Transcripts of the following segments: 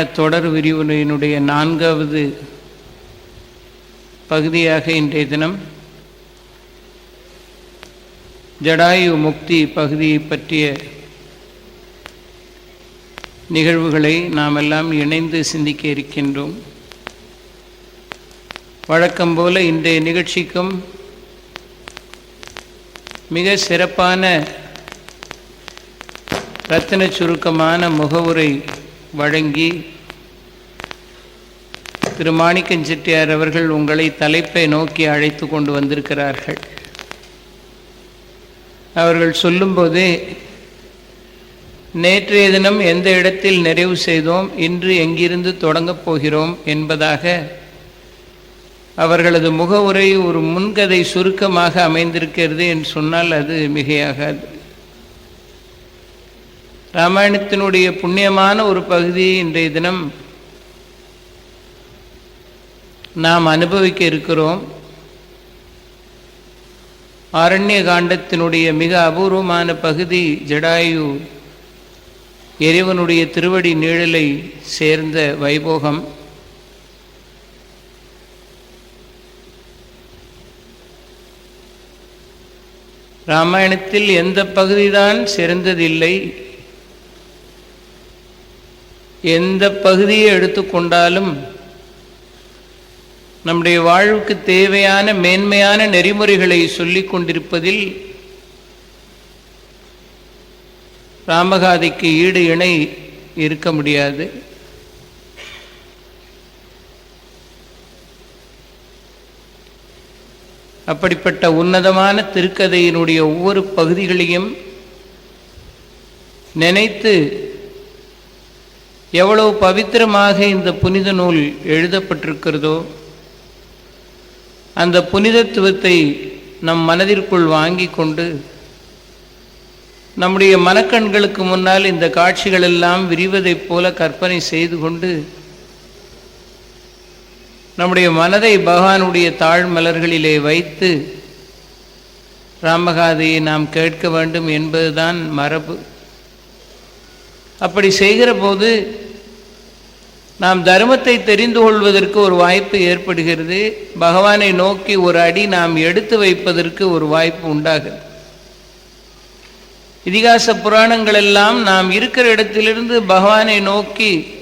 தொடர் விரிவுரையினுடைய நான்காவது பகுதியாக இன்றைய தினம் ஜடாயு முக்தி பகுதியை பற்றிய நிகழ்வுகளை நாம் எல்லாம் இணைந்து சிந்திக்க இருக்கின்றோம். வழக்கம் போல இன்றைய நிகழ்ச்சிக்கும் மிக சிறப்பான ரத்தின சுருக்கமான முகவுரை வழங்கி திரு மாணிக்கஞ்செட்டியார் அவர்கள் உங்களை தலைப்பை நோக்கி அழைத்து கொண்டு வந்திருக்கிறார்கள். அவர்கள் சொல்லும்போது நேற்றைய தினம் எந்த இடத்தில் நிறைவு செய்தோம்? இன்று எங்கிருந்து தொடங்கப் போகிறோம்? என்பதாக அவர்களது முகவுரை ஒரு முன்கதை சுருக்கமாக அமைந்திருக்கிறது என்று சொன்னால் அது மிகையாகாது. ராமாயணத்தினுடைய புண்ணியமான ஒரு பகுதியை இன்றைய தினம் நாம் அனுபவிக்க இருக்கிறோம். ஆரண்ய காண்டத்தினுடைய மிக அபூர்வமான பகுதி ஜடாயு இறைவனுடைய திருவடி நிழலை சேர்ந்த வைபோகம். ராமாயணத்தில் எந்த பகுதிதான் சிறந்ததில்லை. எந்த பகுதியை எடுத்துக்கொண்டாலும் நம்முடைய வாழ்வுக்கு தேவையான மேன்மையான நெறிமுறைகளை சொல்லிக் கொண்டிருப்பதில் ராமகாதைக்கு ஈடு இணை இருக்க முடியாது. அப்படிப்பட்ட உன்னதமான திருக்கதையினுடைய ஒவ்வொரு பகுதிகளையும் நினைத்து எவ்வளவு பவித்திரமாக இந்த புனித நூல் எழுதப்பட்டிருக்கிறதோ அந்த புனிதத்துவத்தை நம் மனதிற்குள் வாங்கி கொண்டு நம்முடைய மனக்கண்களுக்கு முன்னால் இந்த காட்சிகள் எல்லாம் விரிவதைப் போல கற்பனை செய்து கொண்டு நம்முடைய மனதை பகவானுடைய தாழ்மலர்களிலே வைத்து ராமகாதையை நாம் கேட்க வேண்டும் என்பதுதான் மரபு. அப்படி செய்கிற போது நாம் தர்மத்தை தெரிந்து கொள்வதற்கு ஒரு வாய்ப்பு ஏற்படுகிறது. பகவானை நோக்கி ஒரு அடி நாம் எடுத்து வைப்பதற்கு ஒரு வாய்ப்பு உண்டாகிறது. இதிகாச புராணங்கள் எல்லாம் நாம் இருக்கிற இடத்திலிருந்து பகவானை நோக்கி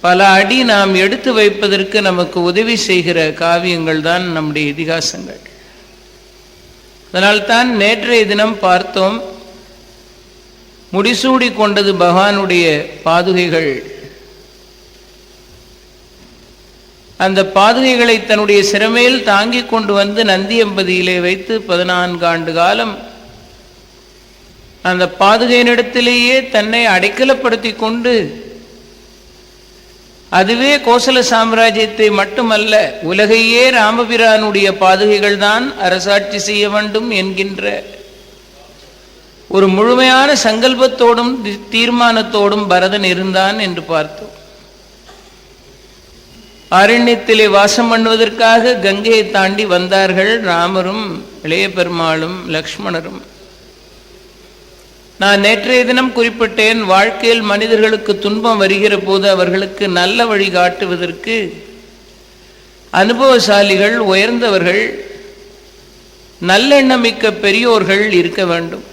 பல அடி நாம் எடுத்து வைப்பதற்கு நமக்கு உதவி செய்கிற காவியங்கள் தான் நம்முடைய இதிகாசங்கள். அதனால்தான் நேற்றைய தினம் பார்த்தோம். முடிசூடி கொண்டது பகவானுடைய பாதுகைகள். அந்த பாதுகைகளை தன்னுடைய சிறமையில் தாங்கி கொண்டு வந்து நந்தியம்பதியிலே வைத்து பதினான்கு ஆண்டு காலம் அந்த பாதுகையினிடத்திலேயே தன்னை அடைக்கலப்படுத்தி கொண்டு அதுவே கோசல சாம்ராஜ்யத்தை மட்டுமல்ல உலகையே ராமபிரானுடைய பாதுகைகள்தான் அரசாட்சி செய்ய வேண்டும் என்கின்ற ஒரு முழுமையான சங்கல்பத்தோடும் தீர்மானத்தோடும் பரதன் இருந்தான் என்று பார்த்தோம். அரண்யத்திலே வாசம் பண்ணுவதற்காக கங்கையை தாண்டி வந்தார்கள் ராமரும் இளைய பெருமாளும் லக்ஷ்மணரும். நான் நேற்றைய தினம் குறிப்பிட்டேன் வாழ்க்கையில் மனிதர்களுக்கு துன்பம் வருகிற போது அவர்களுக்கு நல்ல வழி காட்டுவதற்கு அனுபவசாலிகள் உயர்ந்தவர்கள் நல்லெண்ணமிக்க பெரியோர்கள் இருக்க வேண்டும்.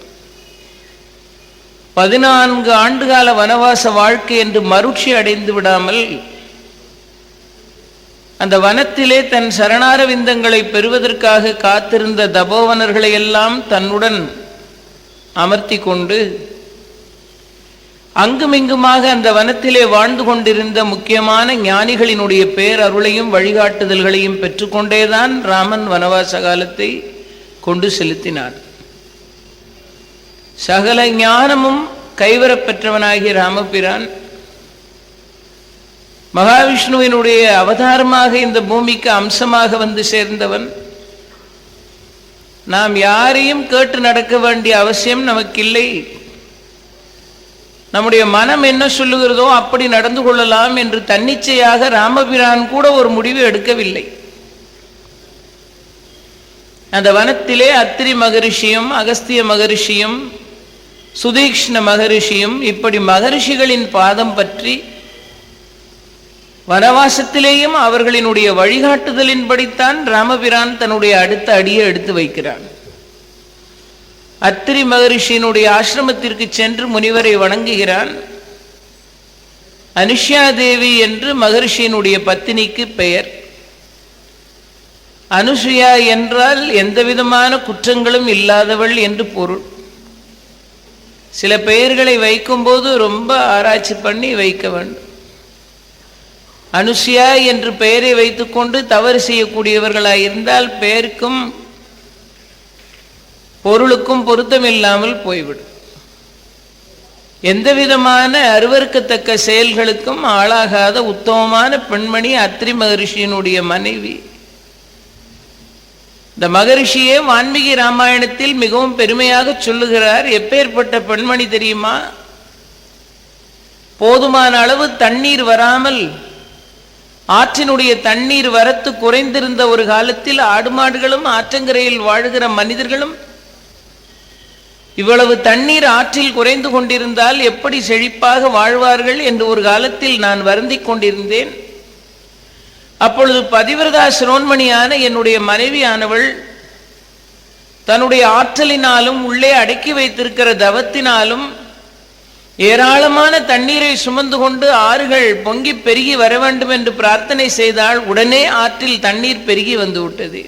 பதினான்கு ஆண்டுகால வனவாச வாழ்க்கை என்று மருட்சி அடைந்து விடாமல் அந்த வனத்திலே தன் சரணாரவிந்தங்களை பெறுவதற்காக காத்திருந்த தபோவனர்களை எல்லாம் தன்னுடன் அமர்த்தி கொண்டு அங்குமிங்குமாக அந்த வனத்திலே வாழ்ந்து கொண்டிருந்த முக்கியமான ஞானிகளினுடைய பேரருளையும் வழிகாட்டுதல்களையும் பெற்றுக்கொண்டேதான் ராமன் வனவாச காலத்தை கொண்டு செலுத்தினார். சகல ஞானமும் கைவரப் பெற்றவனாகிய ராமபிரான் மகாவிஷ்ணுவினுடைய அவதாரமாக இந்த பூமிக்கு அம்சமாக வந்து சேர்ந்தவன். நாம் யாரையும் கேட்டு நடக்க வேண்டிய அவசியம் நமக்கு இல்லை நம்முடைய மனம் என்ன சொல்லுகிறதோ அப்படி நடந்து கொள்ளலாம் என்று தன்னிச்சையாக ராமபிரான் கூட ஒரு முடிவு எடுக்கவில்லை. அந்த வனத்திலே அத்திரி மகரிஷியும் அகஸ்திய மகரிஷியும் சுதீக்ஷ்ண மகரிஷியும் இப்படி மகரிஷிகளின் பாதம் பற்றி வனவாசத்திலேயும் அவர்களினுடைய வழிகாட்டுதலின்படித்தான் ராமபிரான் தன்னுடைய அடுத்த அடியை எடுத்து வைக்கிறான். அத்திரி மகரிஷியினுடைய ஆசிரமத்திற்கு சென்று முனிவரை வணங்குகிறான். அனுஷ்யா தேவி என்று மகரிஷியினுடைய பத்தினிக்கு பெயர். அனுசுயா என்றால் எந்த விதமான குற்றங்களும் இல்லாதவள் என்று பொருள். சில பெயர்களை வைக்கும்போது ரொம்ப ஆராய்ச்சி பண்ணி வைக்க வேண்டும். அனுசியா என்று பெயரை வைத்துக்கொண்டு தவறு செய்யக்கூடியவர்களாக இருந்தால் பெயருக்கும் பொருளுக்கும் பொருத்தமில்லாமல் போய்விடும். எந்த விதமான அருவருக்கத்தக்க செயல்களுக்கும் ஆளாகாத உத்தமமான பெண்மணி அத்ரி மகரிஷியினுடைய மனைவி. இந்த மகரிஷியே வான்மீகி ராமாயணத்தில் மிகவும் பெருமையாக சொல்லுகிறார் எப்பேற்பட்ட பெண்மணி தெரியுமா? போதுமான அளவு தண்ணீர் வராமல் ஆற்றினுடைய தண்ணீர் வரத்து குறைந்திருந்த ஒரு காலத்தில் ஆடு மாடுகளும் ஆற்றங்கரையில் வாழுகிற மனிதர்களும் இவ்வளவு தண்ணீர் ஆற்றில் குறைந்து கொண்டிருந்தால் எப்படி செழிப்பாக வாழ்வார்கள் என்று ஒரு காலத்தில் நான் வருந்திக் கொண்டிருந்தேன். அப்பொழுது பதிவிரதா சிரோன்மணியான என்னுடைய மனைவியானவள் தன்னுடைய ஆற்றலினாலும் உள்ளே அடக்கி வைத்திருக்கிற தவத்தினாலும் ஏராளமான தண்ணீரை சுமந்து கொண்டு ஆறுகள் பொங்கி பெருகி வர வேண்டும் என்று பிரார்த்தனை செய்தால் உடனே ஆற்றில் தண்ணீர் பெருகி வந்துவிட்டது.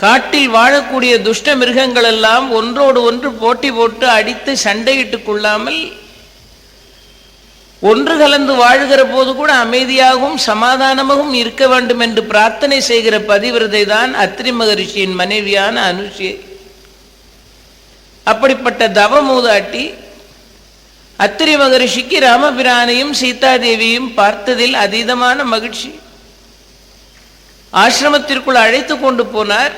காட்டில் வாழக்கூடிய துஷ்ட மிருகங்கள் எல்லாம் ஒன்றோடு ஒன்று போட்டி போட்டு அடித்து சண்டையிட்டுக் கொள்ளாமல் ஒன்று கலந்து வாழ்கிற போது கூட அமைதியாகவும் சமாதானமாகவும் இருக்க வேண்டும் என்று பிரார்த்தனை செய்கிற பதிவிரதை தான் அத்திரி மகரிஷியின் மனைவியான அனுஷி அப்படிப்பட்ட தவ மூதாட்டி அத்திரி மகரிஷிக்கு ராமபிரானையும் சீதாதேவியும் பார்த்ததில் அதீதமான மகிழ்ச்சி. ஆசிரமத்திற்குள் அழைத்து கொண்டு போனார்.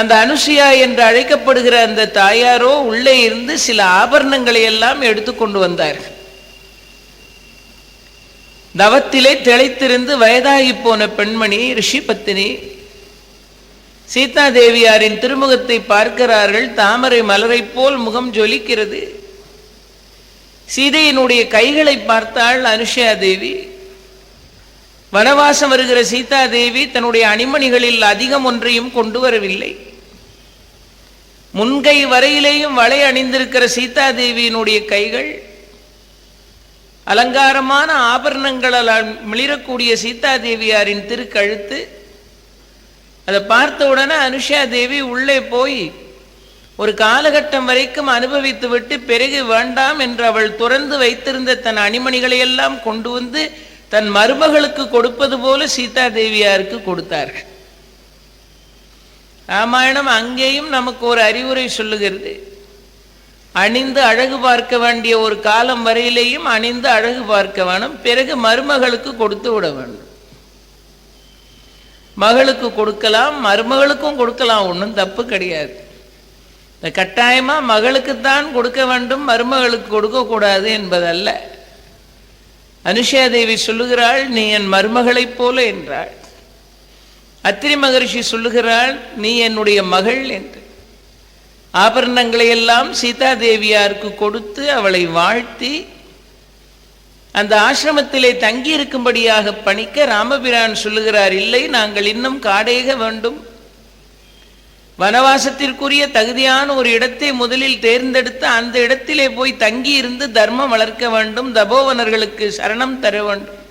அந்த அனுசுயா என்று அழைக்கப்படுகிற அந்த தாயாரோ உள்ளே இருந்து சில ஆபரணங்களை எல்லாம் எடுத்து கொண்டு வந்தார்கள். தவத்திலே திளைத்திருந்து வயதாகி போன பெண்மணி ரிஷி பத்தினி. சீதா தேவியாரின் திருமுகத்தை பார்க்கிறார்கள். தாமரை மலரைப் போல் முகம் ஜொலிக்கிறது. சீதையினுடைய கைகளை பார்த்தாள் அனுஷயா தேவி வனவாசம் வருகிற சீதா தேவி தன்னுடைய அணிமணிகளில் அதிகம் ஒன்றையும் கொண்டு வரவில்லை. முன்கை வரையிலேயும் வளை அணிந்திருக்கிற சீதா தேவியினுடைய கைகள் அலங்காரமான ஆபரணங்களால் மிளிரக்கூடிய சீதா தேவியாரின் திருக்கழுத்து. அதை பார்த்த உடனே அனுஷா தேவி உள்ளே போய் ஒரு காலகட்டம் வரைக்கும் அனுபவித்து விட்டு பிறகு வேண்டாம் என்று அவள் துறந்து வைத்திருந்த தன் அணிமணிகளை எல்லாம் கொண்டு வந்து தன் மருமகளுக்கு கொடுப்பது போல சீதா தேவியாருக்கு கொடுத்தார்கள். ராமாயணம் அங்கேயும் நமக்கு ஒரு அறிவுரை சொல்லுகிறது. அணிந்து அழகு பார்க்க வேண்டிய ஒரு காலம் வரையிலேயும் அணிந்து அழகு பார்க்க வேணும். பிறகு மருமகளுக்கு கொடுத்து விட வேண்டும். மகளுக்கு கொடுக்கலாம் மருமகளுக்கும் கொடுக்கலாம் ஒன்றும் தப்பு கிடையாது. இந்த கட்டாயமா மகளுக்குத்தான் கொடுக்க வேண்டும் மருமகளுக்கு கொடுக்கக்கூடாது என்பதல்ல. அனுஷாதேவி சொல்லுகிறாள் நீ என் மருமகளைப் போல என்றாள். அத்திரி மகரிஷி சொல்லுகிறாள் நீ என்னுடைய மகள் என்று. ஆபரணங்களை எல்லாம் சீதா தேவியாருக்கு கொடுத்து அவளை வாழ்த்தி அந்த ஆசிரமத்திலே தங்கி இருக்கும்படியாக பணிக்க ராமபிரான் சொல்லுகிறார் இல்லை நாங்கள் இன்னும் காடேக வேண்டும். வனவாசத்திற்குரிய தகுதியான ஒரு இடத்தை முதலில் தேர்ந்தெடுத்து அந்த இடத்திலே போய் தங்கி இருந்து தர்மம் வளர்க்க வேண்டும். தபோவனர்களுக்கு சரணம் தர வேண்டும்.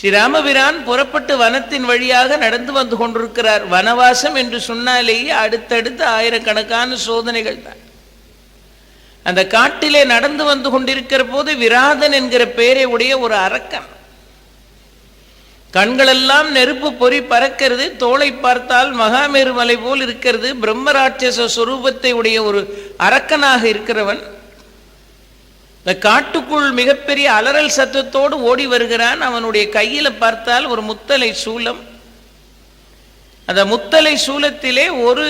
ஸ்ரீராமபிரான் புறப்பட்டு வனத்தின் வழியாக நடந்து வந்து கொண்டிருக்கிறார். வனவாசம் என்று சொன்னாலேயே அடுத்தடுத்து ஆயிரக்கணக்கான சோதனைகள் தான். அந்த காட்டிலே நடந்து வந்து கொண்டிருக்கிற போது விராதன் என்கிற பெயரை உடைய ஒரு அரக்கன். கண்களெல்லாம் நெருப்பு பொறி பறக்கிறது தோளை பார்த்தால் மகாமேரு மலை போல் இருக்கிறது பிரம்மராட்சச சுரூபத்தை உடைய ஒரு அரக்கனாக இருக்கிறவன். இந்த காட்டுக்குள் மிகப்பெரிய அலறல் சத்தத்தோடு ஓடி வருகிறான். அவனுடைய கையில பார்த்தால் ஒரு முத்தலை சூலம். அந்த முத்தலை சூலத்திலே ஒரு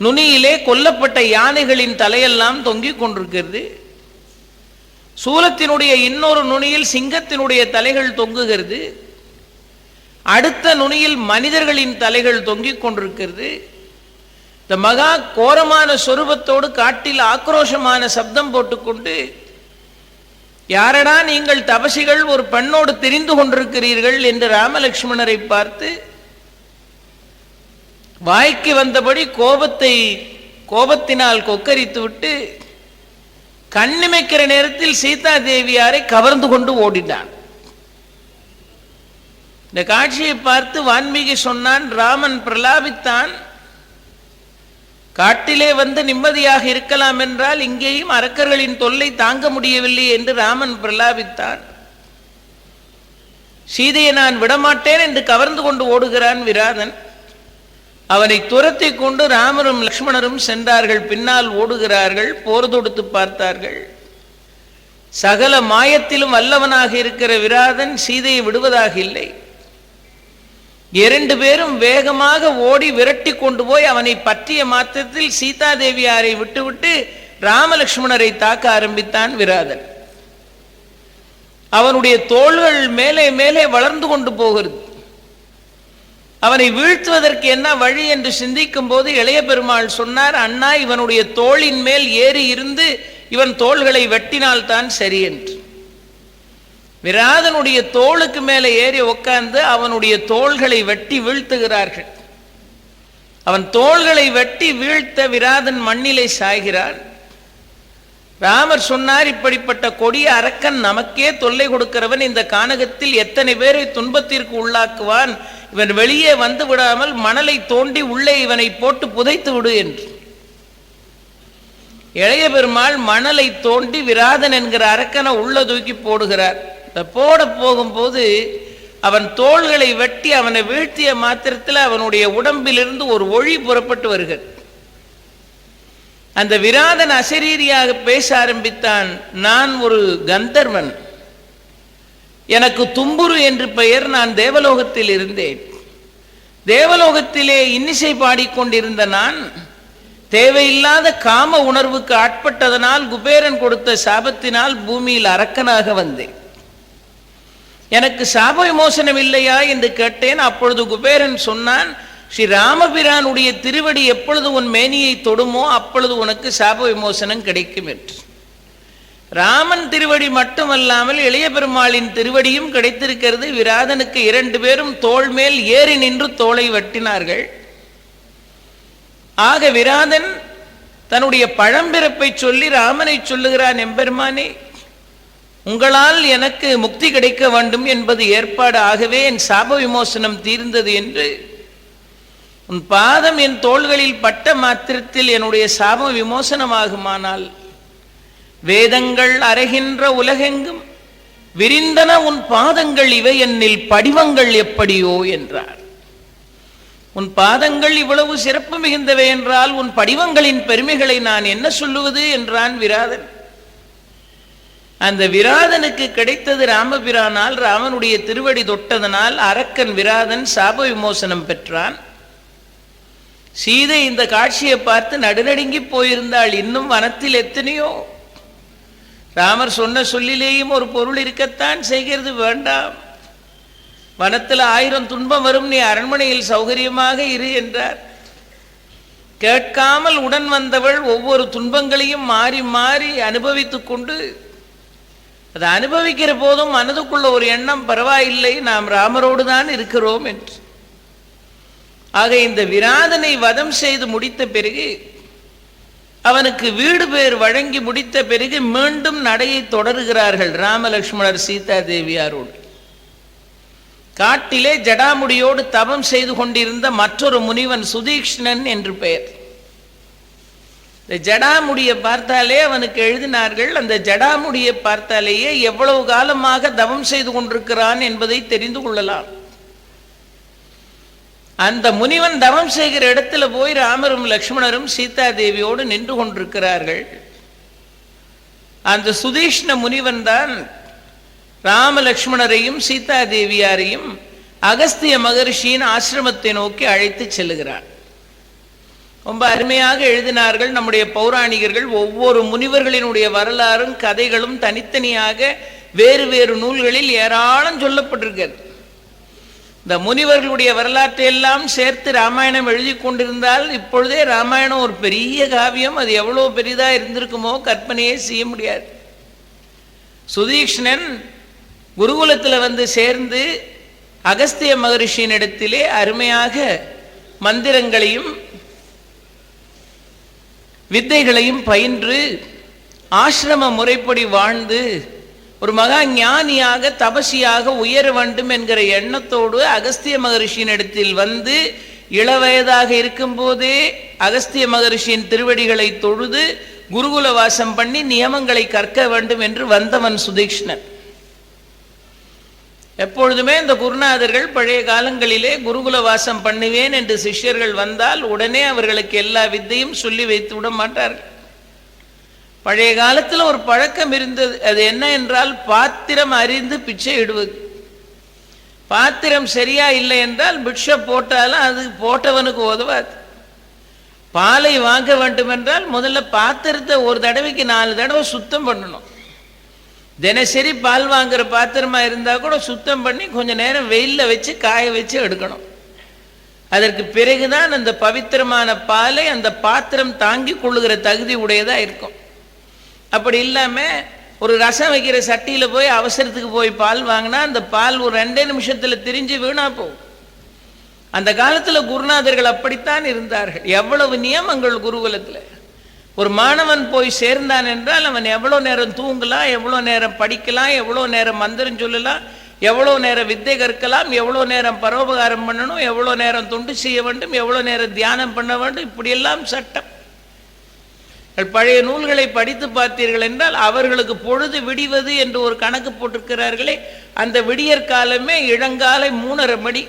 நுனியிலே கொல்லப்பட்ட யானைகளின் தலையெல்லாம் தொங்கிக் கொண்டிருக்கிறது. சூலத்தினுடைய இன்னொரு நுனியில் சிங்கத்தினுடைய தலைகள் தொங்குகிறது. அடுத்த நுனியில் மனிதர்களின் தலைகள் தொங்கிக் கொண்டிருக்கிறது. இந்த மகா கோரமான சொரூபத்தோடு காட்டில் ஆக்ரோஷமான சப்தம் போட்டுக்கொண்டு யாரடா நீங்கள் தபசிகள் ஒரு பெண்ணோடு தெரிந்து கொண்டிருக்கிறீர்கள்? என்று ராமலட்சுமணரை பார்த்து வாய்க்கு வந்தபடி கோபத்தை கோபத்தினால் கொக்கரித்து விட்டு கண்ணிமைக்கிற நேரத்தில் சீதா தேவியாரை கவர்ந்து கொண்டு ஓடினான். இந்த காட்சியை பார்த்து வான்மீகி சொன்னான் ராமன் பிரலாபித்தான் காட்டிலே வந்து நிம்மதியாக இருக்கலாம் என்றால் இங்கேயும் அரக்கர்களின் தொல்லை தாங்க முடியவில்லை என்று ராமன் பிரலாபித்தான். சீதையை நான் விடமாட்டேன் என்று கவர்ந்து கொண்டு ஓடுகிறான் விராதன். அவனை துரத்தி கொண்டு ராமரும் லக்ஷ்மணரும் சென்றார்கள். பின்னால் ஓடுகிறார்கள் போர் தொடுத்து பார்த்தார்கள். சகல மாயத்திலும் வல்லவனாக இருக்கிற விராதன் சீதையை விடுவதாக இல்லை. இரண்டு பேரும் வேகமாக ஓடி விரட்டி கொண்டு போய் அவனை பற்றிய மாத்திரத்தில் சீதாதேவியாரை விட்டுவிட்டு ராமலட்சுமணரை தாக்க ஆரம்பித்தான் விராதன். அவனுடைய தோள்கள் மேலே மேலே வளர்ந்து கொண்டு போகிறது. அவனை வீழ்த்துவதற்கு என்ன வழி என்று சிந்திக்கும் போது இளைய பெருமாள் சொன்னார் அண்ணா இவனுடைய தோளின் மேல் ஏறி இருந்து இவன் தோள்களை வெட்டினால்தான் சரி என்று. விராதனுடைய தோளுக்கு மேலே ஏறி உட்கார்ந்து அவனுடைய தோள்களை வெட்டி வீழ்த்துகிறார்கள். அவன் தோள்களை வெட்டி வீழ்த்த விராதன் மண்ணிலை சாய்கிறான். ராமர் சொன்னார் இப்படிப்பட்ட கொடிய அரக்கன் நமக்கே தொல்லை கொடுக்கிறவன் இந்த கானகத்தில் எத்தனை பேரை துன்பத்திற்கு உள்ளாக்குவான்? இவன் வெளியே வந்து விடாமல் மணலை தோண்டி உள்ளே இவனை போட்டு புதைத்து விடு என்று. இளைய பெருமாள் மணலை தோண்டி விராதன் என்கிற அரக்கனை உள்ள தூக்கி போடுகிறார். போட போகும்போது அவன் தோள்களை வெட்டி அவனை வீழ்த்திய மாத்திரத்தில் அவனுடைய உடம்பிலிருந்து ஒரு ஒளி புறப்பட்டு வருகிறது அந்த விராதன் அசரீரியாக பேச ஆரம்பித்தான் நான் ஒரு கந்தர்வன். எனக்கு தும்புரு என்று பெயர் நான் தேவலோகத்தில் இருந்தேன். தேவலோகத்திலே இன்னிசை பாடிக்கொண்டிருந்த நான் தேவையில்லாத காம உணர்வுக்கு ஆட்பட்டதனால் குபேரன் கொடுத்த சாபத்தினால் பூமியில் அரக்கனாக வந்தேன். எனக்கு சாப விமோசனம் இல்லையா என்று கேட்டேன். அப்பொழுது குபேரன் சொன்னான் ஸ்ரீ ராமபிரானுடைய திருவடி எப்பொழுது உன் மேனியை தொடுமோ அப்பொழுது உனக்கு சாப விமோசனம் கிடைக்கும் என்று. ராமன் திருவடி மட்டுமல்லாமல் இளைய பெருமாளின் திருவடியும் கிடைத்திருக்கிறது. விராதனுக்கு இரண்டு பேரும் தோல் மேல் ஏறி நின்று தோலை வெட்டினார்கள். ஆக விராதன் தன்னுடைய பழம்பிறப்பை சொல்லி ராமனை சொல்லுகிறான் எம்பெருமானே உங்களால் எனக்கு முக்தி கிடைக்க வேண்டும் என்பது ஏற்பாடு ஆகவே என் சாப விமோசனம் தீர்ந்தது என்று உன் பாதம் என் தோள்களில் பட்ட மாத்திரத்தில் என்னுடைய சாப விமோசனமாகுமானால் வேதங்கள் அறைகின்ற உலகெங்கும் விரிந்தன உன் பாதங்கள் இவை என்னில் படிவங்கள் எப்படியோ என்றார். உன் பாதங்கள் இவ்வளவு சிறப்பு மிகுந்தவை என்றால் உன் படிவங்களின் பெருமைகளை நான் என்ன சொல்லுவது என்றான் விராதன். அந்த விராதனுக்கு கிடைத்தது ராமபிரானால் ராமனுடைய திருவடி தொட்டதனால் அரக்கன் விராதன் சாப விமோசனம் பெற்றான். சீதை இந்த காட்சியை பார்த்து நடுநடுங்கி போயிருந்தாள். இன்னும் வனத்தில் எத்தனையோ? ராமர் சொன்ன சொல்லிலேயும் ஒரு பொருள் இருக்கத்தான் செய்கிறது வேண்டாம். வனத்தில் ஆயிரம் துன்பம் வரும் நீ அரண்மனையில் சௌகரியமாக இரு என்றார். கேட்காமல் உடன் வந்தவள் ஒவ்வொரு துன்பங்களையும் மாறி மாறி அனுபவித்துக் கொண்டு அதை அனுபவிக்கிற போதும் மனதுக்குள்ள ஒரு எண்ணம் பரவாயில்லை நாம் ராமரோடு தான் இருக்கிறோம் என்று. ஆக இந்த விராதனை வதம் செய்து முடித்த பிறகு அவனுக்கு வீடு பேர் வழங்கி முடித்த பிறகு மீண்டும் நடையை தொடருகிறார்கள் ராமலட்சுமணர் சீதா தேவியாரோடு காட்டிலே ஜடாமுடியோடு தவம் செய்து கொண்டிருந்த மற்றொரு முனிவன் சுதீக்ஷ்ணன் என்று பெயர். இந்த ஜடாமுடியை பார்த்தாலே அவனுக்கு எழுதினார்கள் அந்த ஜடாமுடியை பார்த்தாலேயே எவ்வளவு காலமாக தவம் செய்து கொண்டிருக்கிறான் என்பதை தெரிந்து கொள்ளலாம். அந்த முனிவன் தவம் செய்கிற இடத்துல போய் ராமரும் லக்ஷ்மணரும் சீதா தேவியோடு நின்று கொண்டிருக்கிறார்கள். அந்த சுதீஷ்ண முனிவன் தான் ராம லக்ஷ்மணரையும் சீதா தேவியாரையும் அகஸ்திய மகர்ஷியின் ஆசிரமத்தை நோக்கி அழைத்து செல்லுகிறான் ரொம்ப அருமையாக எழுதினார்கள் நம்முடைய பௌராணிகர்கள். ஒவ்வொரு முனிவர்களினுடைய வரலாறும் கதைகளும் தனித்தனியாக வேறு வேறு நூல்களில் ஏராளம் சொல்லப்பட்டிருக்கிறது. இந்த முனிவர்களுடைய வரலாற்றை எல்லாம் சேர்த்து ராமாயணம் எழுதி கொண்டிருந்தால் இப்பொழுதே ராமாயணம் ஒரு பெரிய காவியம். அது எவ்வளோ பெரிதாக இருந்திருக்குமோ கற்பனையே செய்ய முடியாது. சுதீக்ஷ்ணன் குருகுலத்தில் வந்து சேர்ந்து அகஸ்திய மகரிஷியின் இடத்திலே அருமையாக மந்திரங்களையும் வித்தைகளையும் பயின்று ஆசிரம முறைப்படி வாழ்ந்து ஒரு மகா ஞானியாக தபசியாக உயர வேண்டும் என்கிற எண்ணத்தோடு அகஸ்திய மகரிஷியின் இடத்தில் வந்து இளவயதாக இருக்கும்போதே அகஸ்திய மகரிஷியின் திருவடிகளை தொழுது குருகுல வாசம் பண்ணி நியமங்களை கற்க வேண்டும் என்று வந்தவன் சுதீக்ஷ்ணன். எப்பொழுதுமே இந்த குருநாதர்கள் பழைய காலங்களிலே குருகுல வாசம் பண்ணுவேன் என்று சிஷ்யர்கள் வந்தால் உடனே அவர்களுக்கு எல்லா வித்தையும் சொல்லி வைத்து விட மாட்டார்கள். பழைய காலத்தில் ஒரு பழக்கம் இருந்தது. அது என்ன என்றால் பாத்திரம் அறிந்து பிச்சை இடுவது. பாத்திரம் சரியா இல்லை என்றால் பிட்சை போட்டாலும் அது போட்டவனுக்கு உதவாது. பாலை வாங்க வேண்டும் என்றால் முதல்ல பாத்திரத்தை ஒரு தடவைக்கு நாலு தடவை சுத்தம் பண்ணணும். தினசரி பால் வாங்குற பாத்திரமா இருந்தால் கூட சுத்தம் பண்ணி கொஞ்ச நேரம் வெயிலில் வச்சு காய வச்சு எடுக்கணும். அதற்கு பிறகுதான் அந்த பவித்திரமான பாலை அந்த பாத்திரம் தாங்கி கொள்ளுகிற தகுதி உடையதா இருக்கும். அப்படி இல்லாம ஒரு ரசம் வைக்கிற சட்டியில போய் அவசரத்துக்கு போய் பால் வாங்கினா அந்த பால் ஒரு ரெண்டே நிமிஷத்துல திரிஞ்சு வீணா போகும். அந்த காலத்துல குருநாதர்கள் அப்படித்தான் இருந்தார்கள். எவ்வளவு நியமங்கள் குருகுலத்துல. ஒரு மாணவன் போய் சேர்ந்தான் என்றால் அவன் எவ்வளோ நேரம் தூங்கலாம் எவ்வளோ நேரம் படிக்கலாம் எவ்வளோ நேரம் மந்திரம் சொல்லலாம் எவ்வளோ நேரம் வித்தை கற்கலாம் எவ்வளோ நேரம் பரோபகாரம் பண்ணணும் எவ்வளோ நேரம் தொண்டு செய்ய வேண்டும் எவ்வளோ நேரம் தியானம் பண்ண வேண்டும் இப்படியெல்லாம் சட்டம். பழைய நூல்களை படித்து பார்த்தீர்கள் என்றால் அவர்களுக்கு பொழுது விடிவது என்று ஒரு கணக்கு போட்டிருக்கிறார்களே அந்த விடியற் காலமே இளங்காலை மூணரை மணி.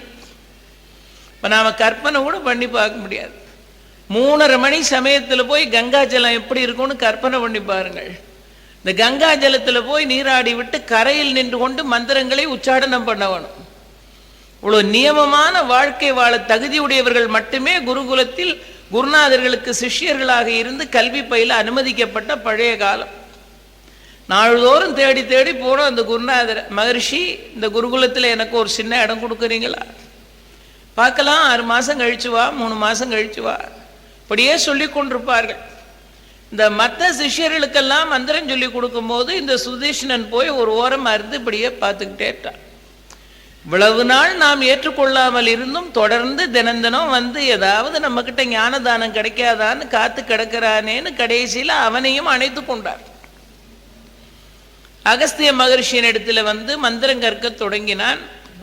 இப்போ நாம் கற்பனை கூட பண்ணி பார்க்க முடியாது. மூணரை மணி சமயத்தில் போய் கங்கா ஜலம் எப்படி இருக்கும்னு கற்பனை பண்ணி பாருங்கள். இந்த கங்கா ஜலத்தில் போய் நீராடி விட்டு கரையில் நின்று கொண்டு மந்திரங்களை உச்சாடனம் பண்ணவனும். இவ்வளோ நியமமான வாழ்க்கை வாழ தகுதியுடையவர்கள் மட்டுமே குருகுலத்தில் குருநாதர்களுக்கு சிஷ்யர்களாக இருந்து கல்வி பயில அனுமதிக்கப்பட்ட பழைய காலம். நாள்தோறும் தேடி தேடி போனோம் அந்த குருநாதர் மகர்ஷி இந்த குருகுலத்தில் எனக்கு ஒரு சின்ன இடம் கொடுக்குறீங்களா? பார்க்கலாம் ஆறு மாதம் கழிச்சு வா மூணு மாதம் கழிச்சு வா. இப்படியே சொல்லி கொண்டிருப்பார்கள். இந்த மற்ற சிஷ்யர்களுக்கெல்லாம் மந்திரம் சொல்லி கொடுக்கும்போது இந்த சுதீஷ்ணன் போய் ஒரு ஓரமாக இருந்து இப்படியே பார்த்துக்கிட்டே இருட்டான் இவ்வளவு நாள் நாம் ஏற்றுக்கொள்ளாமல் இருந்தும் தொடர்ந்து தினந்தினம் வந்து ஏதாவது நம்மக்கிட்ட ஞானதானம் கிடைக்காதான்னு காத்து கிடக்கிறானேன்னு கடைசியில் அவனையும் அணைத்து கொண்டார். அகஸ்திய மகர்ஷியின் இடத்துல வந்து மந்திரம் கற்க தொடங்கினான்.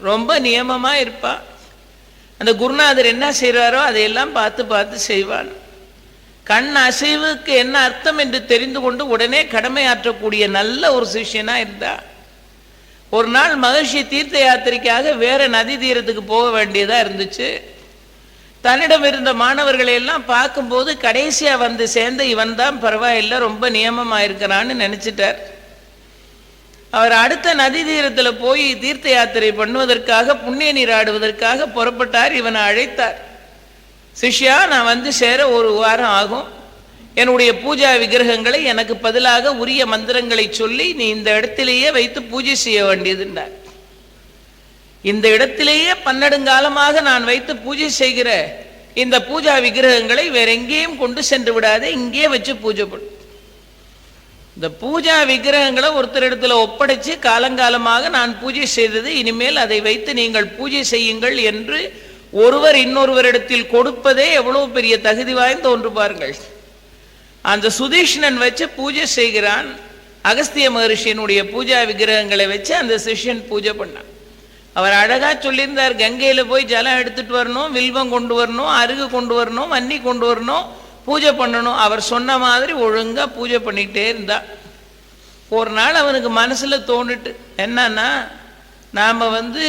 ரொம்ப நியமமா இருப்பான் அந்த குருநாதர் என்ன செய்கிறாரோ அதையெல்லாம் பார்த்து பார்த்து செய்வான் கண் அசைவுக்கு என்ன அர்த்தம் என்று தெரிந்து கொண்டு உடனே கடமையாற்றக்கூடிய நல்ல ஒரு சிஷ்யனா இருந்தா ஒரு நாள் மகிழ்ச்சி தீர்த்த யாத்திரைக்காக வேற நதி தீரத்துக்கு போக வேண்டியதா இருந்துச்சு. தன்னிடம் இருந்த மாணவர்களை எல்லாம் பார்க்கும்போது கடைசியா வந்து சேர்ந்த இவன் தான் பரவாயில்லை ரொம்ப நியமமாக இருக்கிறான்னு நினைச்சிட்டார். அவர் அடுத்த நதி தீரத்தில் போய் தீர்த்த யாத்திரை பண்ணுவதற்காக புண்ணிய நீராடுவதற்காக புறப்பட்டார் இவனை அழைத்தார். சிஷ்யா நான் வந்து சேர ஒரு வாரம் ஆகும். என்னுடைய பூஜா விக்கிரகங்களை எனக்கு பதிலாக உரிய மந்திரங்களை சொல்லி நீ இந்த இடத்திலேயே வைத்து பூஜை செய்ய வேண்டியதுண்டார் இந்த இடத்திலேயே பன்னெடுங்காலமாக நான் வைத்து பூஜை செய்கிற இந்த பூஜா விக்கிரகங்களை வேற எங்கேயும் கொண்டு சென்று விடாதே இங்கே வச்சு பூஜை பண்ணு. இந்த பூஜா விக்கிரகங்களை ஒருத்தர் இடத்துல ஒப்படைச்சு காலங்காலமாக நான் பூஜை செய்தது இனிமேல் அதை வைத்து நீங்கள் பூஜை செய்யுங்கள் என்று ஒருவர் இன்னொருவரிடத்தில் கொடுப்பதே எவ்வளவு பெரிய தகுதி வாய்ந்த ஒன்று பாருங்கள். அந்த சுதீஷ்ணன் வச்சு பூஜை செய்கிறான். அகஸ்திய மகர்ஷியனுடைய பூஜா விக்கிரகங்களை வச்சு அந்த சிஷ்யன் பூஜை பண்ணான். அவர் அழகா சொல்லியிருந்தார் கங்கையில போய் ஜலம் எடுத்துட்டு வரணும் வில்வம் கொண்டு வரணும் அருகு கொண்டு வரணும் வன்னி கொண்டு வரணும் பூஜை பண்ணணும். அவர் சொன்ன மாதிரி ஒழுங்காக பூஜை பண்ணிக்கிட்டே இருந்தா. ஒரு நாள் அவனுக்கு மனசில் தோணுட்டு என்னன்னா நாம் வந்து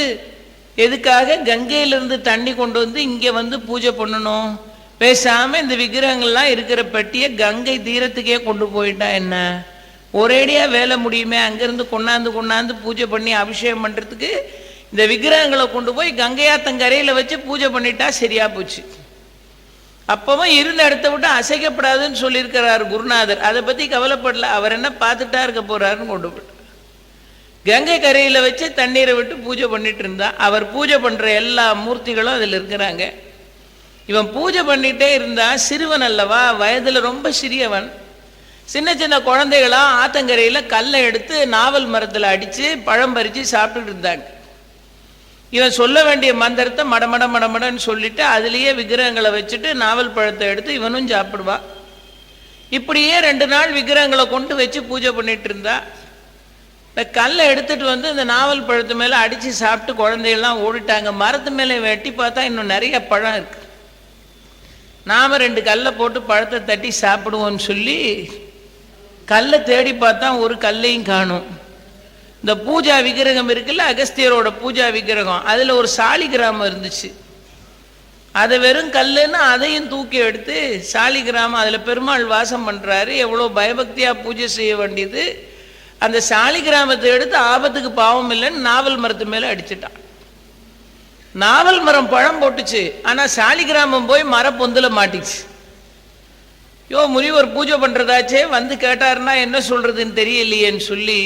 எதுக்காக கங்கையிலிருந்து தண்ணி கொண்டு வந்து இங்கே வந்து பூஜை பண்ணணும்? பேசாமல் இந்த விக்கிரகங்கள்லாம் இருக்கிற பெட்டியை கங்கை தீரத்துக்கே கொண்டு போயிட்டா என்ன? ஒரேடியாக வேலை முடியுமே அங்கேருந்து கொண்டாந்து கொண்டாந்து பூஜை பண்ணி அபிஷேகம் பண்ணுறதுக்கு இந்த விக்கிரகங்களை கொண்டு போய் கங்கையாத்தங்கரையில் வச்சு பூஜை பண்ணிட்டா சரியா போச்சு. அப்பவும் இருந்த இடத்த விட்டு அசைக்கப்படாதுன்னு சொல்லியிருக்கிறார் குருநாதர். அதை பத்தி கவலைப்படல. அவர் என்ன பார்த்துட்டா இருக்க போறாருன்னு கொண்டு போயிட்டார். கங்கை கரையில் வச்சு தண்ணீரை விட்டு பூஜை பண்ணிட்டு இருந்தா. அவர் பூஜை பண்ணுற எல்லா மூர்த்திகளும் அதில் இருக்கிறாங்க. இவன் பூஜை பண்ணிட்டே இருந்தா சிறுவன் அல்லவா? வயதில் ரொம்ப சிறியவன். சின்ன சின்ன குழந்தைகளா ஆத்தங்கரையில் கல்லை எடுத்து நாவல் மரத்தில் அடித்து பழம் பறித்து சாப்பிட்டுட்டு இருந்தாங்க. இவன் சொல்ல வேண்டிய மந்திரத்தை மடமட மடமடன்னு சொல்லிட்டு அதுலேயே விக்கிரகங்களை வச்சுட்டு நாவல் பழத்தை எடுத்து இவனும் சாப்பிடுவான் இப்படியே ரெண்டு நாள் விக்கிரகங்களை கொண்டு வச்சு பூஜை பண்ணிட்டு இருந்தா. இந்த கல்லை எடுத்துட்டு வந்து இந்த நாவல் பழத்து மேலே அடித்து சாப்பிட்டு குழந்தைகள்லாம் ஓடிட்டாங்க. மரத்து மேலே வெட்டி பார்த்தா இன்னும் நிறைய பழம் இருக்கு. நாம ரெண்டு கல்லை போட்டு பழத்தை தட்டி சாப்பிடுவோம்னு சொல்லி கல்லை தேடி பார்த்தா ஒரு கல்லையும் காணும். இந்த பூஜா விக்கிரகம் இருக்குல்ல அகஸ்தியரோட பூஜா விக்கிரகம். அதில் ஒரு சாலிகிராமம் இருந்துச்சு. அதை வெறும் கல்லுன்னு அதையும் தூக்கி எடுத்து சாலிகிராமம் அதில் பெருமாள் வாசம் பண்ணுறாரு எவ்வளோ பயபக்தியாக பூஜை செய்ய வேண்டியது. அந்த சாலிகிராமத்தை எடுத்து ஆபத்துக்கு பாவம் இல்லைன்னு நாவல் மரத்து மேலே அடிச்சிட்டான் நாவல் மரம் பழம் போட்டுச்சு. ஆனால் சாலிகிராமம் போய் மரப்பொந்துல மாட்டிச்சு. யோ முனிவர் பூஜை பண்ணுறதாச்சே வந்து கேட்டாருன்னா என்ன சொல்கிறதுன்னு தெரியலையேன்னு சொல்லி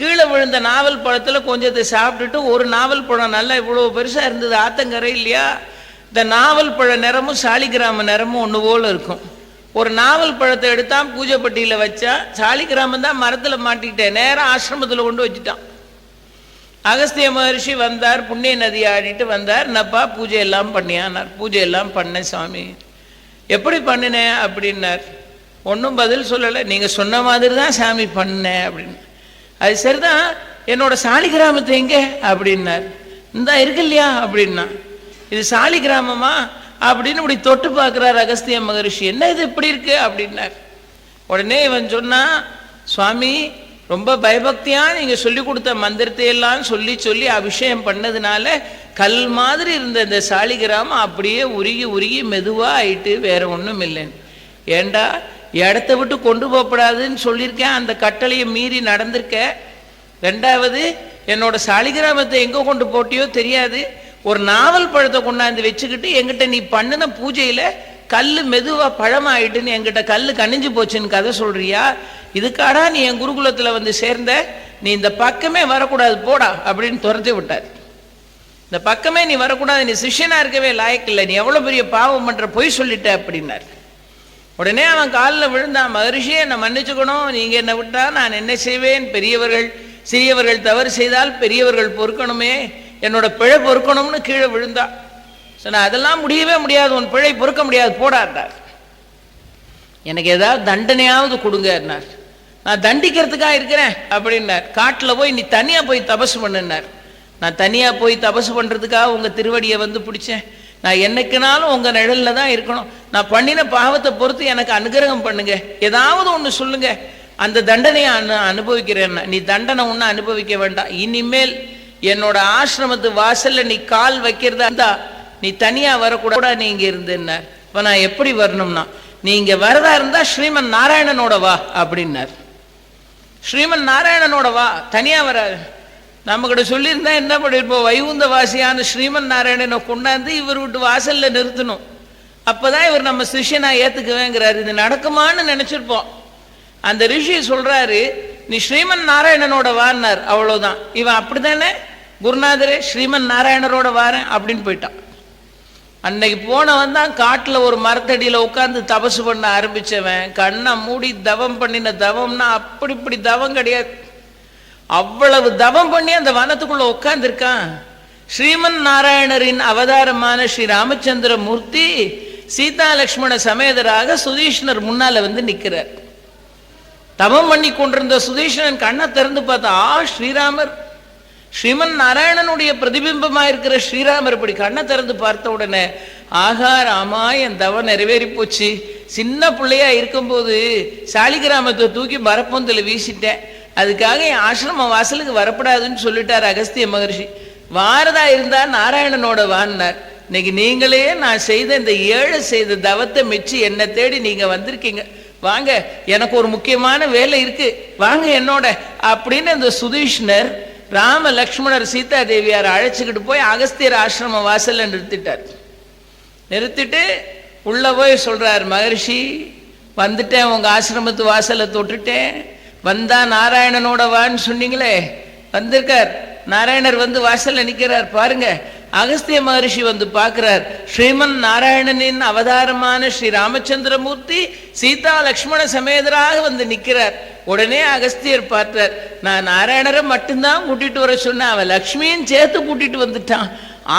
கீழே விழுந்த நாவல் பழத்தில் கொஞ்சத்தை சாப்பிட்டுட்டு ஒரு நாவல் பழம் நல்லா இவ்வளோ பெருசாக இருந்தது ஆத்தங்கரை இல்லையா? இந்த நாவல் பழ நிறமும் சாலிகிராம நிறமும் ஒன்று போல் இருக்கும். ஒரு நாவல் பழத்தை எடுத்தான் பூஜைப்பட்டியில் வச்சா சாலிகிராமம் தான் மரத்தில் மாட்டிக்கிட்டேன் நேராக ஆசிரமத்தில் கொண்டு வச்சுட்டான். அகஸ்திய மகர்ஷி வந்தார் புண்ணிய நதி ஆடிட்டு வந்தார் நப்பா பூஜை எல்லாம் பண்ணியானார். பூஜை எல்லாம் பண்ணேன் சாமி. எப்படி பண்ணினேன் அப்படின்னார். ஒன்றும் பதில் சொல்லலை நீங்கள் சொன்ன மாதிரி தான் சாமி பண்ணேன் அப்படின்னு. அது சரிதான். என்னோட சாலி கிராமத்தை எங்கே? அப்படின்னார். இந்த இருக்கு இல்லையா அப்படின்னா. இது சாலி கிராமமா? அப்படின்னு இப்படி தொட்டு பார்க்குறார் அகஸ்திய மகரிஷி. என்ன இது இப்படி இருக்கு? அப்படின்னார். உடனே இவன் சொன்னா சுவாமி ரொம்ப பயபக்தியா நீங்க சொல்லி கொடுத்த மந்திரத்தை எல்லாம் சொல்லி சொல்லி அபிஷேகம் பண்ணதுனால கல் மாதிரி இருந்த இந்த சாலி கிராமம் அப்படியே உருகி உருகி மெதுவா ஆயிட்டு வேற ஒன்றும் இல்லைன்னு. ஏண்டா? இடத்த விட்டு கொண்டு போகப்படாதுன்னு சொல்லியிருக்கேன். அந்த கட்டளையை மீறி நடந்திருக்க. ரெண்டாவது என்னோட சாலிகிராமத்தை எங்கே கொண்டு போட்டியோ தெரியாது. ஒரு நாவல் பழத்தை கொண்டாந்து வச்சுக்கிட்டு எங்கிட்ட நீ பண்ணின பூஜையில் கல் மெதுவாக பழமாயிட்டுன்னு எங்கிட்ட கல் கனிஞ்சு போச்சுன்னு கதை சொல்கிறியா இதுக்காடா நீ என் குருகுலத்தில் வந்து சேர்ந்த? நீ இந்த பக்கமே வரக்கூடாது போடா அப்படின்னு துரத்தி விட்டார். இந்த பக்கமே நீ வரக்கூடாது நீ சிஷ்யனா இருக்கவே லாயக்கில்லை. நீ எவ்வளோ பெரிய பாவம் பண்ணுற பொய் சொல்லிட்ட அப்படின்னார். உடனே அவன் காலில் விழுந்தான். மகரிஷி என்னை மன்னிச்சுக்கணும். நீங்கள் என்னை விட்டா நான் என்ன செய்வேன்? பெரியவர்கள் சிறியவர்கள் தவறு செய்தால் பெரியவர்கள் பொறுக்கணுமே. என்னோட பிழை பொறுக்கணும்னு கீழே விழுந்தா. சொன்ன அதெல்லாம் முடியவே முடியாது. உன் பிழை பொறுக்க முடியாது. போடாட்டார் எனக்கு ஏதாவது தண்டனையாவது கொடுங்கன்னார் நான் தண்டிக்கிறதுக்காக இருக்கிறேன் அப்படின்னார். காட்டில் போய் நீ தனியாக போய் தபசு பண்ணுனார் நான் தனியாக போய் தபசு பண்ணுறதுக்காக உங்கள் திருவடியை வந்து பிடிச்சேன். நான் என்னைக்குனாலும் உங்கள் நிழலில் தான் இருக்கணும். நான் பண்ணின பாவத்தை பொறுத்து எனக்கு அனுகிரகம் பண்ணுங்க. ஏதாவது ஒன்று சொல்லுங்க. அந்த தண்டனையை அனு அனுபவிக்கிறேன் நீ தண்டனை ஒன்றும் அனுபவிக்க வேண்டாம். இனிமேல் என்னோட ஆசிரமத்து வாசலில் நீ கால் வைக்கிறதா இருந்தா நீ தனியாக வரக்கூடாது நீ இங்கே இருந்துன்னார் இப்போ நான் எப்படி வரணும்னா நீ இங்கே வரதா இருந்தா ஸ்ரீமன் நாராயணனோட வா அப்படின்னார். ஸ்ரீமன் நாராயணனோட வா தனியாக வராது நம்ம கிட்ட சொல்லியிருந்தா என்ன பண்ணிருப்போம்? வைகுந்த வாசியான ஸ்ரீமன் நாராயணனை கொண்டாந்து இவர் விட்டு வாசல்ல நிறுத்தணும். அப்பதான் இவர் நம்ம சிஷியனா ஏத்துக்குவேங்கிறாரு. இது நடக்குமான்னு நினைச்சிருப்போம். அந்த ரிஷி சொல்றாரு நீ ஸ்ரீமன் நாராயணனோட வான்னார். அவ்வளவுதான். இவன் அப்படித்தானே? குருநாதரே ஸ்ரீமன் நாராயணரோட வாரேன் அப்படின்னு போயிட்டான். அன்னைக்கு போனவன் தான் காட்டில் ஒரு மரத்தடியில் உட்காந்து தபசு பண்ண ஆரம்பிச்சவன். கண்ணை மூடி தவம் பண்ணின தவம்னா அப்படி இப்படி தவம் கிடையாது. அவ்வளவு தவம் பண்ணி அந்த வனத்துக்குள்ள உட்கார்ந்துருக்கான் ஸ்ரீமன் நாராயணரின் அவதாரமான ஸ்ரீ ராமச்சந்திர மூர்த்தி சீதா லக்ஷ்மண சமேதராக சுதீஷ்ணர் முன்னால வந்து நிற்கிறார் தவம் பண்ணி கொண்டிருந்த சுதீஷ்ணன் கண்ணை திறந்து பார்த்தா ஆ ஸ்ரீராமர். ஸ்ரீமன் நாராயணனுடைய பிரதிபிம்பமா இருக்கிற ஸ்ரீராமர் இப்படி கண்ணை திறந்து பார்த்த உடனே ஆகா ராமா என் தவம் நிறைவேறி போச்சு. சின்ன பிள்ளையா இருக்கும்போது சாலிகிராமத்தை தூக்கி மரப்பொந்தில் வீசிட்டேன். அதுக்காக என் ஆசிரம வாசலுக்கு வரப்படாதுன்னு சொல்லிட்டார் அகஸ்திய மகர்ஷி. வாரதா இருந்தால் நாராயணனோட வான்னார். இன்னைக்கு நீங்களே நான் செய்த இந்த ஏழை செய்த தவத்தை மெச்சி என்னை தேடி நீங்க வந்திருக்கீங்க. வாங்க எனக்கு ஒரு முக்கியமான வேலை இருக்கு. வாங்க என்னோட அப்படின்னு இந்த சுதீஷ்ணர் ராம லக்ஷ்மணர் சீதா தேவியார் அழைச்சிக்கிட்டு போய் அகஸ்தியர் ஆசிரம வாசல்ல நிறுத்திட்டார். நிறுத்திட்டு உள்ள போய் சொல்றார் மகர்ஷி வந்துட்டேன் உங்க ஆசிரமத்து வாசலை தொட்டுட்டேன். வந்தா நாராயணனோட வான்னு சொன்னீங்களே வந்திருக்கார். நாராயணர் வந்து வாசல்ல நிக்கிறார் பாருங்க. அகஸ்திய மகரிஷி வந்து பார்க்கிறார் ஸ்ரீமன் நாராயணனின் அவதாரமான ஸ்ரீ ராமச்சந்திரமூர்த்தி சீதா லக்ஷ்மண சமேதராக வந்து நிற்கிறார் உடனே அகஸ்தியர் பார்த்தார் நான் நாராயணரை மட்டும்தான் கூட்டிட்டு வர சொன்னேன். அவன் லக்ஷ்மியும் சேர்த்து கூட்டிட்டு வந்துட்டான்.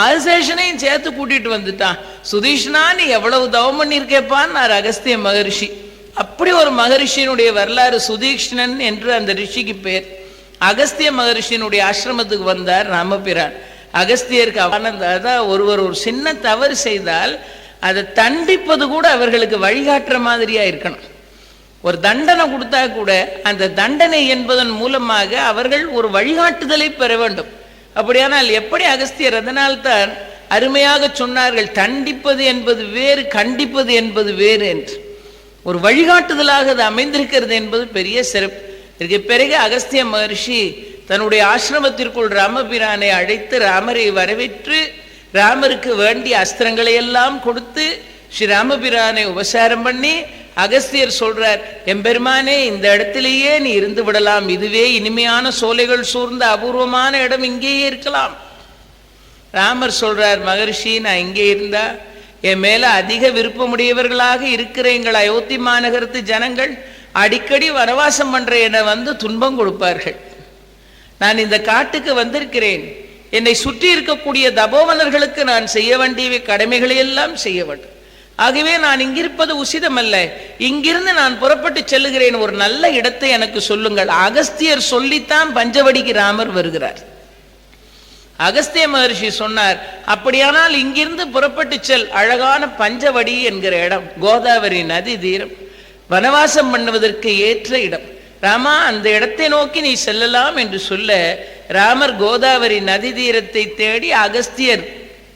ஆதிசேஷனையும் சேர்த்து கூட்டிட்டு வந்துட்டான். சுதீஷ்னா நீ எவ்வளவு தவம் பண்ணியிருக்கேப்பான்னு நான் அகஸ்திய மகரிஷி. அப்படி ஒரு மகரிஷியினுடைய வரலாறு சுதீக்ஷ்ணன் என்று அந்த ரிஷிக்கு பேர். அகஸ்திய மகரிஷியினுடைய ஆசிரமத்துக்கு வந்தார் ராமபிரான். அகஸ்தியருக்கு ஆனந்த அதான் ஒருவர் ஒரு சின்ன தவறு செய்தால் அதை தண்டிப்பது கூட அவர்களுக்கு வழிகாட்டுற மாதிரியா இருக்கணும். ஒரு தண்டனை கொடுத்தா கூட அந்த தண்டனை என்பதன் மூலமாக அவர்கள் ஒரு வழிகாட்டுதலை பெற வேண்டும். அப்படியானால் எப்படி அகஸ்தியர் அதனால்தான் அருமையாக சொன்னார்கள் தண்டிப்பது என்பது வேறு கண்டிப்பது என்பது வேறு என்று. ஒரு வழிகாட்டுதலாக அது அமைந்திருக்கிறது என்பது பெரிய சிறப்பு. இதுக்கு பிறகு அகஸ்திய மகர்ஷி தன்னுடைய ஆசிரமத்திற்குள் ராமபிரானை அழைத்து ராமரை வரவேற்று ராமருக்கு வேண்டிய அஸ்திரங்களை எல்லாம் கொடுத்து ஸ்ரீ ராமபிரானை உபசாரம் பண்ணி அகஸ்தியர் சொல்றார் எம்பெருமானே இந்த இடத்திலேயே நீ இருந்து விடலாம். இதுவே இனிமையான சோலைகள் சூழ்ந்த அபூர்வமான இடம். இங்கேயே இருக்கலாம். ராமர் சொல்றார் மகர்ஷி நான் இங்கே இருந்தா என் மேல அதிக விருப்பமுடையவர்களாக இருக்கிற எங்கள் அயோத்தி மாநகரத்து ஜனங்கள் அடிக்கடி வனவாசம் பண்ற என வந்து துன்பம் கொடுப்பார்கள். நான் இந்த காட்டுக்கு வந்திருக்கிறேன். என்னை சுற்றி இருக்கக்கூடிய தபோவனர்களுக்கு நான் செய்ய வேண்டிய கடமைகளை எல்லாம் செய்ய வேண்டும். ஆகவே நான் இங்கிருப்பது உசிதமல்ல. இங்கிருந்து நான் புறப்பட்டு செல்லுகிறேன். ஒரு நல்ல இடத்தை எனக்கு சொல்லுங்கள். அகஸ்தியர் சொல்லித்தான் பஞ்சவடிக்கு ராமர் வருகிறார். அகஸ்திய மகர்ஷி சொன்னார் அப்படியானால் இங்கிருந்து புறப்பட்டு செல். அழகான பஞ்சவடி என்கிற இடம். கோதாவரி நதி தீரம். வனவாசம் பண்ணுவதற்கு ஏற்ற இடம். ராமா அந்த இடத்தை நோக்கி நீ செல்லலாம் என்று சொல்ல ராமர் கோதாவரி நதி தீரத்தை தேடி அகஸ்தியர்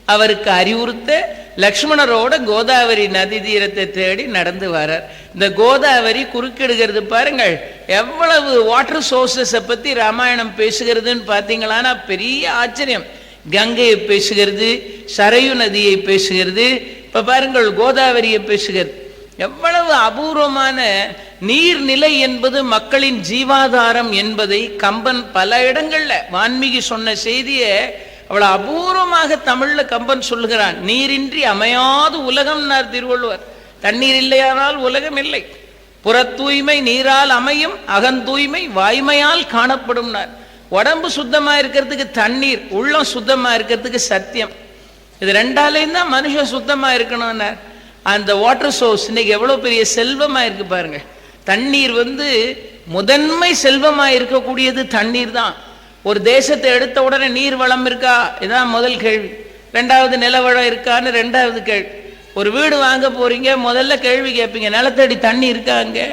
அவருக்கு அறிவுறுத்த லக்ஷ்மணரோட கோதாவரி நதி தீரத்தை தேடி நடந்து வரார். இந்த கோதாவரி குறுக்கிடுகிறது பாருங்கள். எவ்வளவு வாட்டர் சோர்சஸை பற்றி ராமாயணம் பேசுகிறதுன்னு பார்த்தீங்களான்னா பெரிய ஆச்சரியம். கங்கையை பேசுகிறது சரையு நதியை பேசுகிறது. இப்போ பாருங்கள் கோதாவரியை பேசுகிறது. எவ்வளவு அபூர்வமான நீர்நிலை என்பது மக்களின் ஜீவாதாரம் என்பதை கம்பன் பல இடங்களில் வான்மீகி சொன்ன செய்தியை அவ்வளோ அபூர்வமாக தமிழில் கம்பன் சொல்லுகிறான். நீரின்றி அமையாது உலகம் திருவள்ளுவர். தண்ணீர் இல்லையானால் உலகம் இல்லை. புற தூய்மை நீரால் அமையும் அகந்தூய்மை வாய்மையால் காணப்படும் உடம்பு சுத்தமாக இருக்கிறதுக்கு தண்ணீர் உள்ளம் சுத்தமாக இருக்கிறதுக்கு சத்தியம். இது ரெண்டாலேயும் தான் மனுஷன் சுத்தமாக இருக்கணும்னார். அந்த வாட்டர் சோர்ஸ் இன்னைக்கு எவ்வளோ பெரிய செல்வமாக இருக்கு பாருங்கள் தண்ணீர் வந்து முதன்மை செல்வமாக இருக்கக்கூடியது தண்ணீர் தான். ஒரு தேசத்தை எடுத்த உடனே நீர் வளம் இருக்கா? இதான் முதல் கேள்வி. ரெண்டாவது நிலவளம் இருக்கான்னு ரெண்டாவது கேள்வி. ஒரு வீடு வாங்க போறீங்க முதல்ல கேள்வி கேட்பீங்க நிலத்தடி தண்ணி இருக்காங்க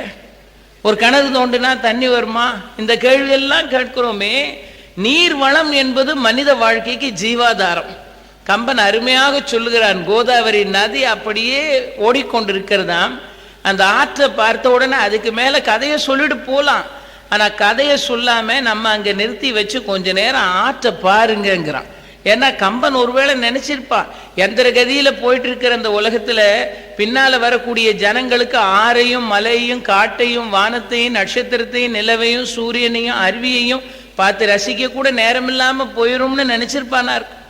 ஒரு கிணறு தோண்டுனா தண்ணி வருமா? இந்த கேள்வி எல்லாம் கேட்கிறோமே. நீர் வளம் என்பது மனித வாழ்க்கைக்கு ஜீவாதாரம். கம்பன் அருமையாக சொல்லுகிறான் கோதாவரி நதி அப்படியே ஓடிக்கொண்டிருக்கிறதாம். அந்த ஆற்றை பார்த்த உடனே அதுக்கு மேல கதையை சொல்லிட்டு போலாம். ஆனால் கதையை சொல்லாமல் நம்ம அங்கே நிறுத்தி வச்சு கொஞ்ச நேரம் ஆற்றை பாருங்கங்கிறான். ஏன்னா கம்பன் ஒருவேளை நினைச்சிருப்பான் எந்திர கதியில போயிட்டு இருக்கிற அந்த உலகத்துல பின்னால வரக்கூடிய ஜனங்களுக்கு ஆறையும் மலையையும் காட்டையும் வானத்தையும் நட்சத்திரத்தையும் நிலவையும் சூரியனையும் அருவியையும் பார்த்து ரசிக்க கூட நேரம் இல்லாமல் போயிரும்னு நினச்சிருப்பானார் இருக்கும்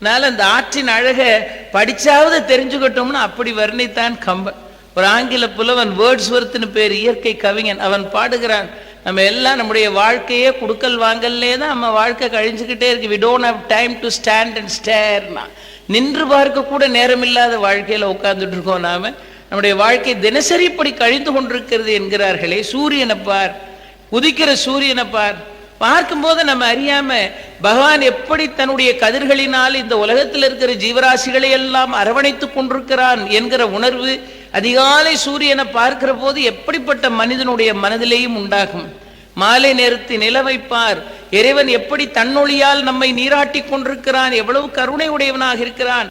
அதனால அந்த ஆற்றின் அழகை படித்தாவது தெரிஞ்சுக்கிட்டோம்னு அப்படி வர்ணித்தான் கம்பன். ஒரு ஆங்கில புலவன் வேர்ட்ஸ் வேர்ட்ஸ்வர்த்னு பேர் இயற்கை கவிஞன். அவன் பாடுகிறான் நம்ம எல்லாம் நம்முடைய வாழ்க்கையே கொடுக்கல் வாங்கல்லே தான் நம்ம வாழ்க்கை கழிஞ்சுக்கிட்டே இருக்கு. We don't have time to stand and ஸ்டேர்னா நின்று பார்க்க கூட நேரம் இல்லாத வாழ்க்கையில உட்கார்ந்துட்டு இருக்கோம் நாம. நம்முடைய வாழ்க்கை தினசரி இப்படி கழிந்து கொண்டிருக்கிறது என்கிறார்களே. சூரியனை பார். உதிக்கிற சூரியனை பார். பார்க்கும்போது நம்ம அறியாம பகவான் எப்படி தன்னுடைய கதிர்களினால் இந்த உலகத்தில் இருக்கிற ஜீவராசிகளை எல்லாம் அரவணைத்துக் கொண்டிருக்கிறான் என்கிற உணர்வு அதிகாலை சூரியனை பார்க்கிற போது எப்படிப்பட்ட மனிதனுடைய மனதிலேயும் உண்டாகும். மாலை நேரத்து நிலவை பார் இறைவன் எப்படி தன்னொழியால் நம்மை நீராட்டி கொண்டிருக்கிறான்? எவ்வளவு கருணை உடையவனாக இருக்கிறான்?